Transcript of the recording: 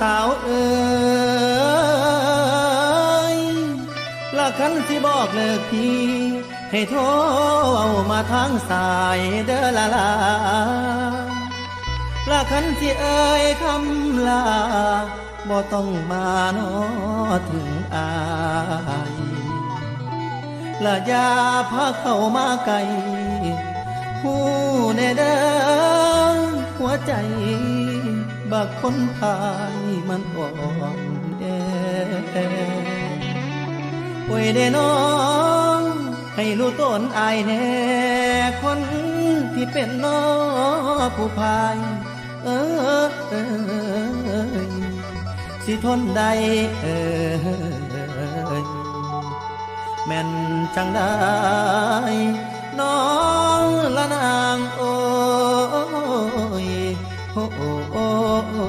สาวเอ๋ยละคันสิบอกเลิกพี่ ให้โทรเอามาทางสายเด้อละลาละคันสิเอ่ยคำลาบ่ต้องมานอถึงอายละยาพาเข้ามาไกลผู้แน่เด้อหัวใจ บักคนพายมันอ่อนแอโอ้ยเด้น้อง ให้รู้ต้นอายแน่คนที่เป็นน้อผู้พาย เออเออสิทนได้เออแม่นจังได้น้องละนางโอ้